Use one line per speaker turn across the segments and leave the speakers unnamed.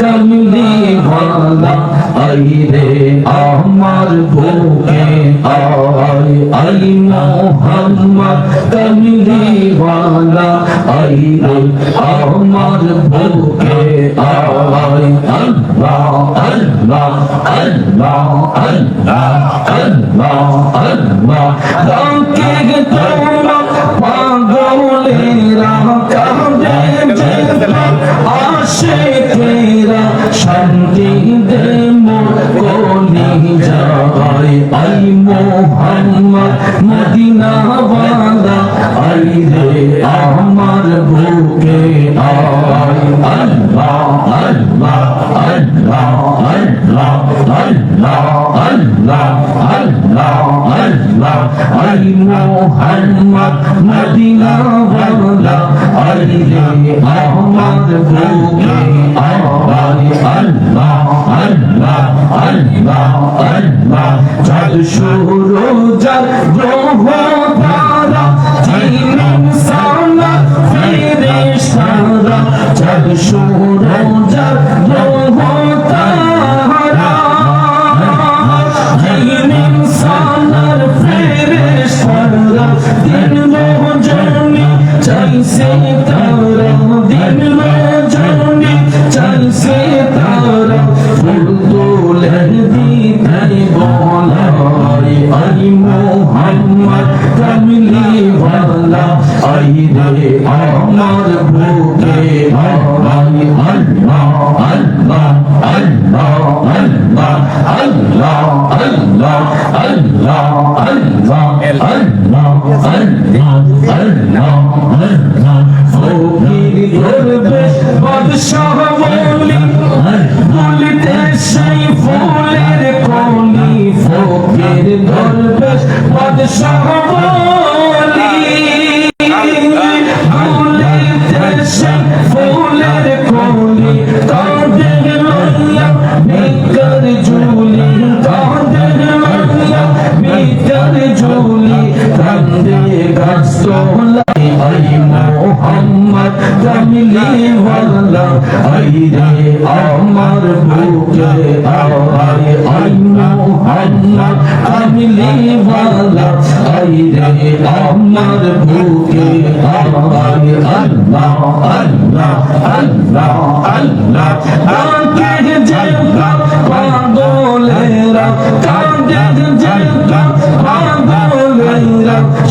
জলদি ভালা আইরে আমার বুকে আয় আই মোহাম্মদ জলদি ভালা আইরে আমার বুকে আয় আল্লাহ আল্লাহ আল্লাহ আল্লাহ আল্লাহ আল্লাহ দাকে মদিনা ওয়ালা আই রে আমার বুকে আয়। Allah Allah Allah Allah Allah Allah Allah Allah. I Mohammad Medina ওয়ালা চাঁদ সুরো যার গ্রহ আল্লাহ আল্লাহ আল্লাহ আল্লাহ আল্লাহ আল্লাহ আল্লাহ ফকির দরবেশ বাদশাহ মৌলি মোহাম্মদ কামলি ওয়ালা আই রে আমার বুকে আয় আই মোহাম্মদ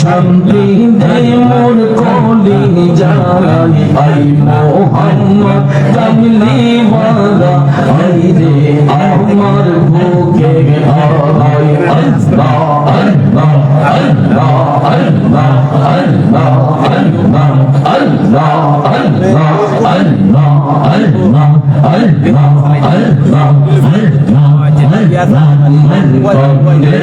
শান্তি দে মোর কলি জানি আই মোহাম্মদ কামলি ওয়ালা আই রে আমার আয় আল্লাহ আল্লাহ আল্লাহ আল্লাহ।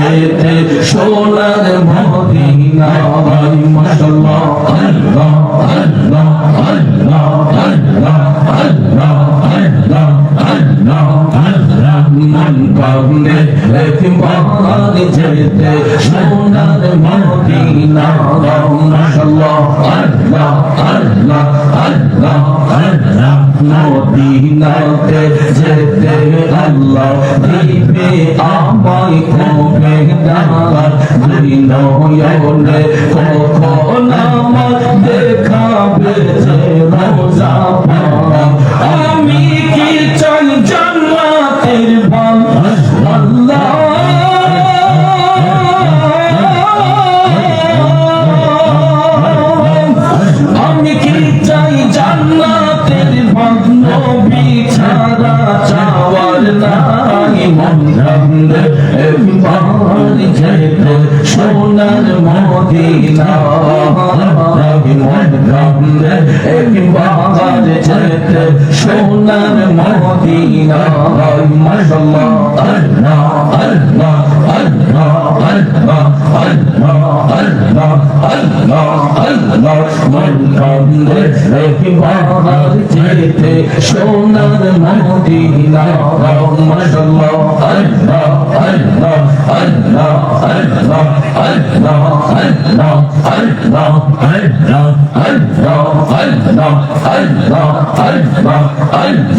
যেতে। সোনার মদিনা মাশাআল্লাহ আল্লাহ আল্লাহ আল্লাহ। কান্দে একবার যেতে সোনার মদিনা মাশাআল্লাহ আল্লাহ আল্লাহ আল্লাহ আল্লাহ, মদিনাতে যেতে, আল্লাহ দিবে আমায় কবে দাঁড় দুই নয়নে কখন আমার দেখাবে যে রোজা মদিনা একবার যেতে সোনার মদিনা মাশাআল্লাহ আল্লাহ আল্লাহ আল্লাহ আল্লাহ আল্লাহ আল্লাহ আল্লাহ আল্লাহ মন কান্দে একবার যেতে সোনার মদিনা মাশাআল্লাহ আল্লাহ আল্লাহ আল্লাহ আল্লাহ আল্লাহ আল্লাহ আল্লাহ আল্লাহ আল্লাহ আল্লাহ আল্লাহ আল্লাহ আল্লাহ আল্লাহ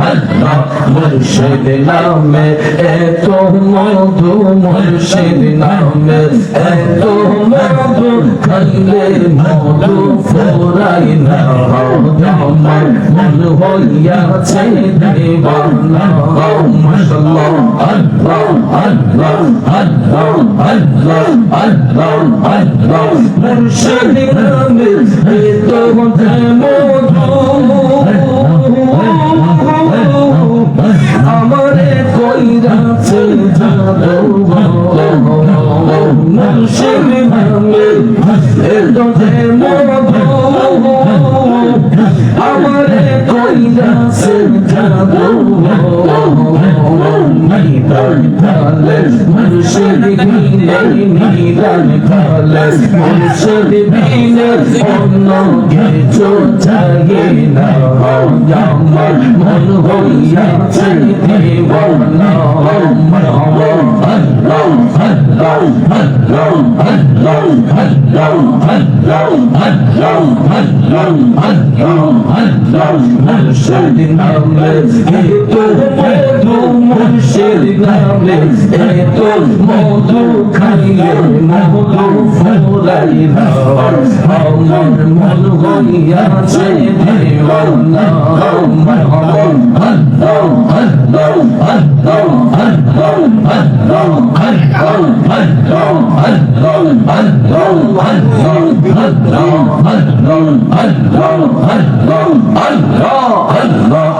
আল্লাহ মুর্শিদ নামে এত মধু মুর্শিদ নামে এত মধু খাইলে মধু ফোরাই না আমার মধু আমারে কইরা ফেলতা মানুষের ভাঙে এদতে আমারে কইরা ফেলতা মন হইয়াছে দেবনা মুর্শিদ নামে এত মুর্শিদ নামে এত মধু খাইলে মধু ফুরাই না আমার মন হইয়াছে দেওয়ানা মাহমুদ আল্লাহ আল্লাহ আল্লাহ আল্লাহ আল্লাহ আল্লাহ আল্লাহ আল্লাহ আল্লাহ আল্লাহ আল্লাহ আল্লাহ আল্লাহ আল্লাহ আল্লাহ আল্লাহ